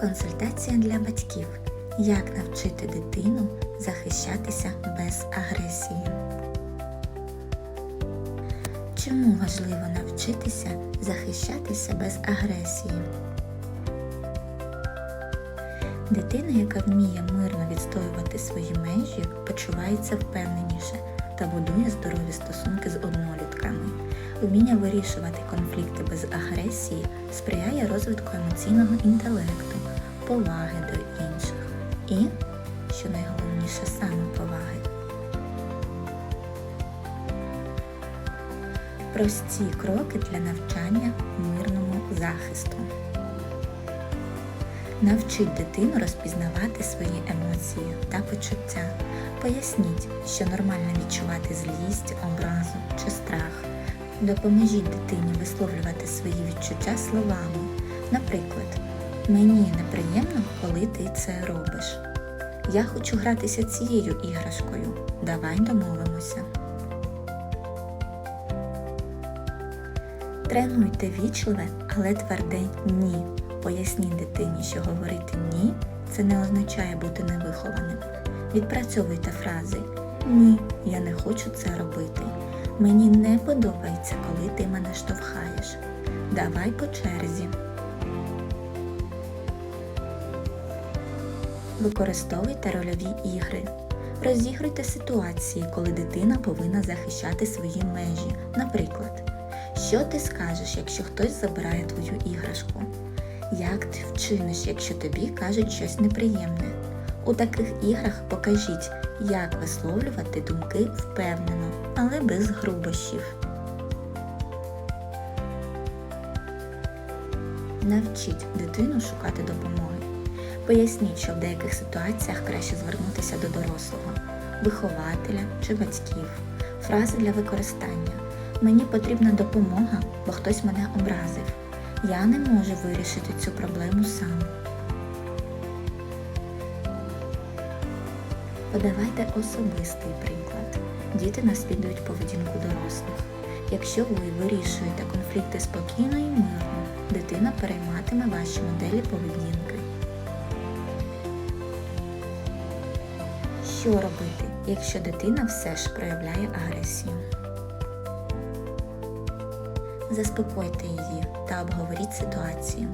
Консультація для батьків. Як навчити дитину захищатися без агресії? Чому важливо навчитися захищатися без агресії? Дитина, яка вміє мирно відстоювати свої межі, почувається впевненіше та будує здорові стосунки з однолітками. Вміння вирішувати конфлікти без агресії сприяє розвитку емоційного інтелекту, поваги до інших і, що найголовніше, самоповаги. Прості кроки для навчання мирному захисту. Навчіть дитину розпізнавати свої емоції та почуття. Поясніть, що нормально відчувати злість, образу чи страх. Допоможіть дитині висловлювати свої відчуття словами. Наприклад, мені неприємно, коли ти це робиш. Я хочу гратися цією іграшкою. Давай домовимося. Тренуйте вічливе, але тверде ні. Поясніть дитині, що говорити ні це не означає бути невихованим. Відпрацьовуйте фрази Ні, я не хочу це робити. Мені не подобається, коли ти мене штовхаєш. Давай по черзі. Використовуйте рольові ігри. Розігруйте ситуації, коли дитина повинна захищати свої межі. Наприклад, що ти скажеш, якщо хтось забирає твою іграшку? Як ти вчиниш, якщо тобі кажуть щось неприємне? У таких іграх покажіть, як висловлювати думки впевнено, але без грубощів. Навчіть дитину шукати допомоги. Поясніть, що в деяких ситуаціях краще звернутися до дорослого, вихователя чи батьків. Фрази для використання. Мені потрібна допомога, бо хтось мене образив. Я не можу вирішити цю проблему сам. Подавайте особистий приклад. Діти наслідують поведінку дорослих. Якщо ви вирішуєте конфлікти спокійно і мирно, дитина перейматиме ваші моделі поведінки. Що робити, якщо дитина все ж проявляє агресію? Заспокойте її та обговоріть ситуацію.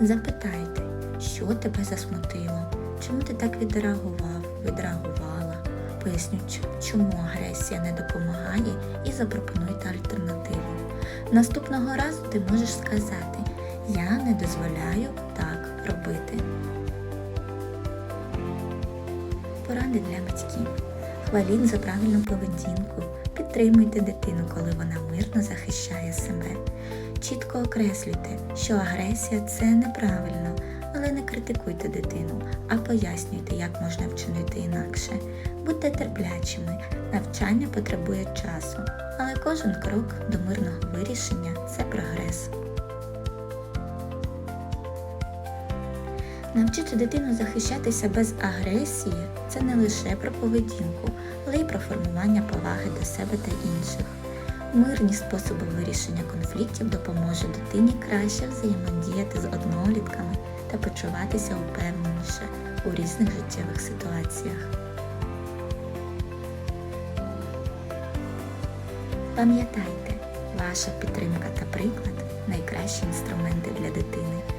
Запитайте, що тебе засмутило, чому ти так відреагував, відреагувала. Поясніть, чому агресія не допомагає і запропонуйте альтернативу. Наступного разу ти можеш сказати Я не дозволяю так робити. Поради для батьків. Хваліть за правильну поведінку. Підтримуйте дитину, коли вона мирно захищає себе. Чітко окреслюйте, що агресія це неправильно, але не критикуйте дитину, а пояснюйте, як можна вчинити інакше. Будьте терплячими, навчання потребує часу, але кожен крок до мирного вирішення це прогрес. Навчити дитину захищатися без агресії це не лише про поведінку, але й про формування поваги до себе та інших. Мирні способи вирішення конфліктів допоможе дитині краще взаємодіяти з однолітками та почуватися упевненіше у різних життєвих ситуаціях. Пам'ятайте, ваша підтримка та приклад найкращі інструменти для дитини.